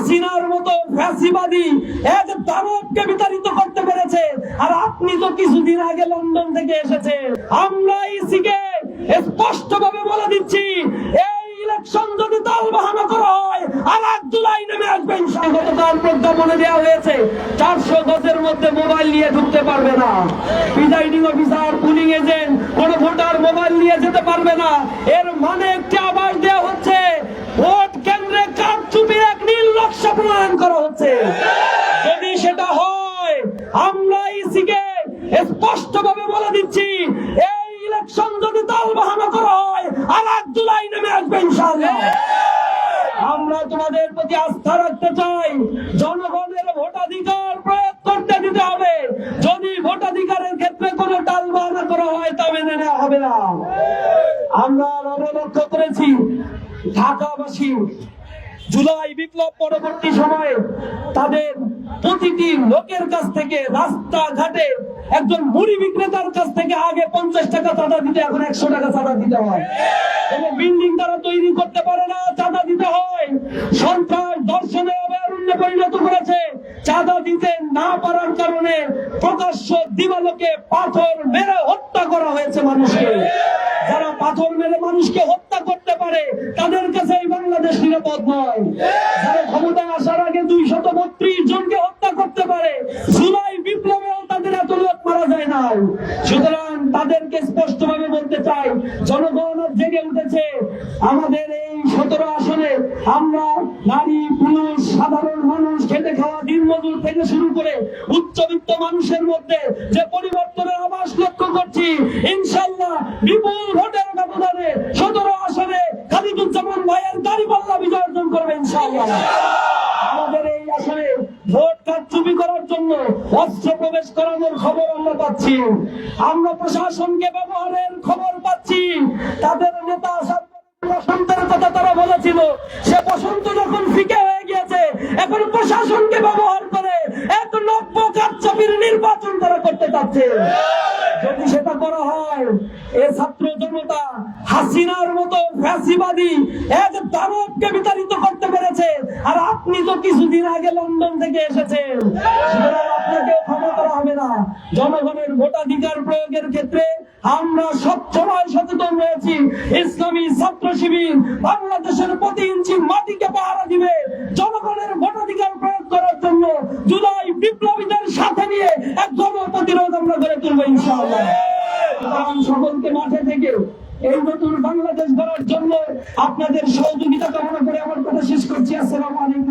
হাসিনার মতো ফ্যাসিবাদী এক দানবকে বিতাড়িত করতে পেরেছে, আর আপনি তো কিছুদিন আগে লন্ডন থেকে এসেছেন। আমরা ইসিকে স্পষ্ট ভাবে বলে দিচ্ছি, এই ইলেকশন যদি করা হয়, আর এক জুলাই নেমে আসবেন গতকাল প্রজ্ঞাপনে দেওয়া হয়েছে, চারশো গজের মধ্যে মোবাইল নিয়ে ঢুকতে পারবে না। প্রিজাইডিং অফিসার, পুলিং এজেন্ট, কোন ভোটার মোবাইল নিয়ে যেতে পারবে না। এর মানে একটি আবার হচ্ছে। যদি সেটা হয়, আমরা ইসিকে স্পষ্ট ভাবে বলে দিচ্ছি, এই ইলেকশন যদি দল বাহানা করা হয়, আর এক জুলাই নেমে আসবে ইনশাআল্লাহ। আমরা তোমাদের প্রতি আস্থা রাখতে চাই, জনগণের ভোটাধিকার প্রয়োগ করতে দিতে হবে। যদি ভোটাধিকারের ক্ষেত্রে কোনো টাল বাহানা করা হয়, তা মেনে হবে না। আমরা লক্ষ্য করেছি, ঢাকাবাসী জুলাই বিপ্লব পরবর্তী সময়ে তাদের প্রতিটি লোকের কাছ থেকে রাস্তাঘাটে একজন মুড়ি বিক্রেতার কাছ থেকে আগে পঞ্চাশ টাকা চাঁদা দিতে, এখন একশো টাকা চাঁদা দিতে হয়। এবং বিল্ডিং তারা তৈরি করতে পারে না, চাঁদা দিতে হয়। সন্ত্রাস দর্শনে অভয়ারণ্যে পরিণত করেছে। চাঁদা দিতে না পারার কারণে প্রকাশ্য দিবালোকে পাথর মেরে হত্যা করা হয়েছে মানুষকে। যারা পাথর মেরে মানুষকে হত্যা করতে পারে, তাদের কাছে এই বাংলাদেশ নিরাপদ নয়। যারা ক্ষমতায় আসার আগে দুই শত বত্রিশ জনকে হত্যা করতে পারে, জুলাই বিপ্লবেও তাদের এত লোক মারা যায় না সুতরাং তাদেরকে স্পষ্ট ভাবে বলতে চাই, জনগণ জেগে উঠেছে। আমাদের এই সতেরো আসনে আমরা নারী মজুর থেকে শুরু করে উচ্চবিত্ত মানুষের মধ্যে যে পরিবর্তনের আভাস লক্ষ্য করছি ইনশাল্লাহ বিপুল ভোটের ব্যবধানে সতেরো আসনে খালিদুজ্জামান ভাইয়ের দাড়ি পাল্লা বিজয় অর্জন করবে ইনশাল্লাহ আমাদের এই আসনে ভোট কারচুপি করার জন্য অস্ত্র প্রবেশ করানোর খবর আমরা পাচ্ছি। আমরা প্রশাসনকে ব্যবহারের খবর পাচ্ছি। তাদের নেতা বসন্তের কথা তারা বলেছিল। সে বসন্ত যখন ফিকে হয়ে গিয়েছে, এখন প্রশাসনকে চাচ্ছে যদি সেটা করা হয়, এ ছাত্র জনতা হাসিনার মতো ফ্যাসিবাদী এক দানবকে বিতাড়িত করতে পেরেছে। আর আপনি তো কিছুদিন আগে লন্ডন থেকে এসেছেন। আপনাকে ক্ষমা করা হবে না। জনগণের ভোটাধিকার প্রয়োগের ক্ষেত্রে আমরা সবসময় সচেতন রয়েছি। ইসলামী ছাত্র শিবির বাংলাদেশের প্রতি ইঞ্চি মাটিকে পাহারা দিবে। জনগণের ভোটাধিকার প্রয়োগ করার জন্য জুলাই বিপ্লবীদের সাথে নিয়ে এক গণ প্রতিরোধ তুলবে ইনশাআল্লাহ। সকলকে মাঠে থেকে এই নতুন বাংলাদেশ গড়ার জন্য আপনাদের সহযোগিতা কামনা করে আমার কথা শেষ করছি। আসসালামু আলাইকুম